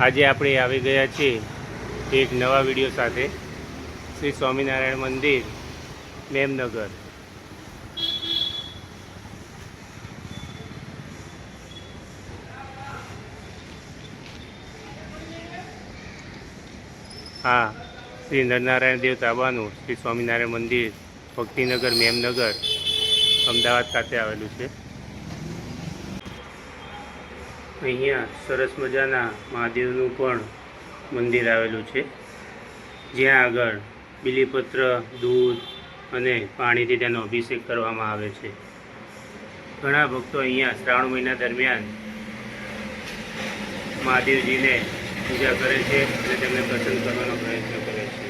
આજે આપણે આવી ગયા છીએ એક નવા વીડિયો સાથે. શ્રી સ્વામિનારાયણ મંદિર, મેમનગર. હા, શ્રી નરનારાયણ દેવ તાબાનું શ્રી સ્વામિનારાયણ મંદિર, ભક્તિનગર, મેમનગર, અમદાવાદ ખાતે આવેલું છે. અહીંયા સરસ મજાના મહાદેવનું પણ મંદિર આવેલું છે. જ્યાં આગળ બીલીપત્ર, દૂધ અને પાણીથી તેનો અભિષેક કરવામાં આવે છે. ઘણા ભક્તો અહીંયા શ્રાવણ મહિના દરમિયાન મહાદેવજીને પૂજા કરે છે અને તેમને પ્રસન્ન કરવાનો પ્રયત્ન કરે છે.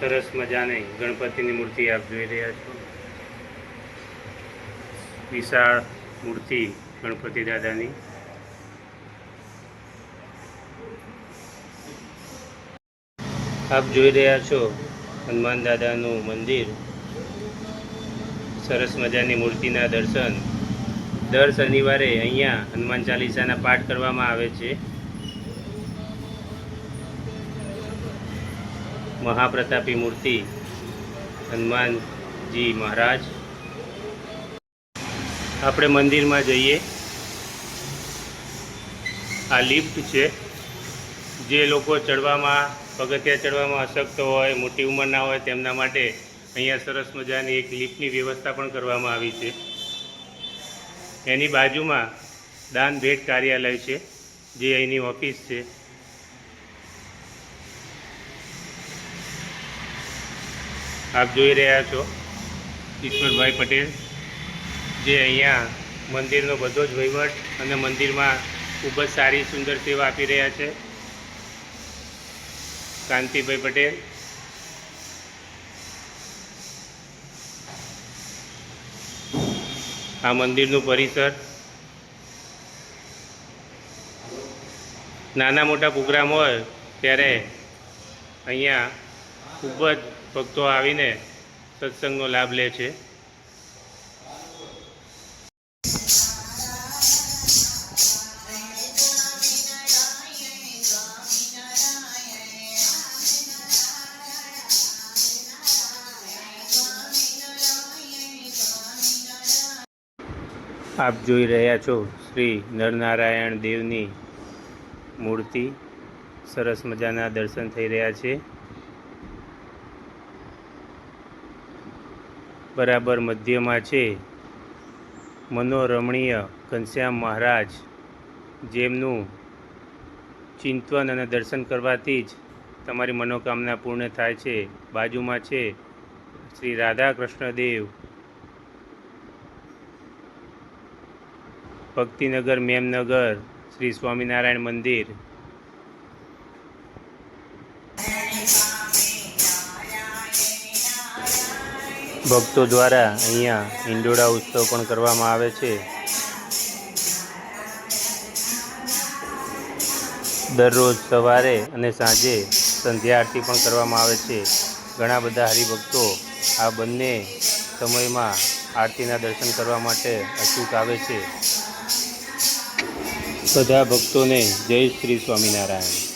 સરસ મજાની ગણપતિની મૂર્તિ આપ જોઈ રહ્યા છો. વિશાળ મૂર્તિ ગણપતિ દાદાની. આપ જોઈ રહ્યા છો હનુમાન દાદાનું મંદિર. સરસ મજાની મૂર્તિના દર્શન. દર શનિવારે અહીંયા હનુમાન ચાલીસાના પાઠ કરવામાં આવે છે. મહાપ્રતાપી મૂર્તિ હનુમાનજી મહારાજ આપણે મંદિરમાં જઈએ. આ લિફ્ટ છે. જે લોકો ચડવામાં, પગથિયા ચડવામાં અશક્ત હોય, મોટી ઉંમરના હોય, તેમના માટે અહીંયા સરસ મજાની એક લિફ્ટની વ્યવસ્થા પણ કરવામાં આવી છે. એની બાજુમાં દાન ભેટ કાર્યાલય છે, જે અહીંની ઓફિસ છે. આપ જોઈ રહ્યા છો. ઈશ્વરભાઈ પટેલ. જે અહીંયા મંદિરનો બધો જ વહીવટ અને મંદિરમાં ખૂબ જ સારી સુંદર સેવા આપી રહ્યા છે. કાંતિભાઈ પટેલ. આ મંદિરનું પરિસર. નાના મોટા પ્રોગ્રામ હોય ત્યારે અહીંયા ખૂબ જ ભક્તો આવીને સત્સંગનો લાભ લે છે. આપ જોઈ રહ્યા છો શ્રી નરનારાયણ દેવની મૂર્તિ. સરસ મજાના દર્શન થઈ રહ્યા છે. બરાબર મધ્યમાં છે મનોરમણીય ઘનશ્યામ મહારાજ, જેમનું ચિંતન અને દર્શન કરવાથી જ તમારી મનોકામના પૂર્ણ થાય છે. બાજુમાં છે શ્રી રાધા કૃષ્ણ દેવ ભક્તિનગર મેમનગર શ્રી સ્વામિનારાયણ મંદિર. ભક્તો દ્વારા અહીંયા હિંડોળા ઉત્સવ પણ કરવામાં આવે છે. દરરોજ સવારે અને સાંજે સંધ્યા આરતી પણ કરવામાં આવે છે. ઘણા બધા હરિભક્તો આ બંને સમયમાં આરતીના દર્શન કરવા માટે અચૂક આવે છે. બધા ભક્તોને જય શ્રી સ્વામિનારાયણ.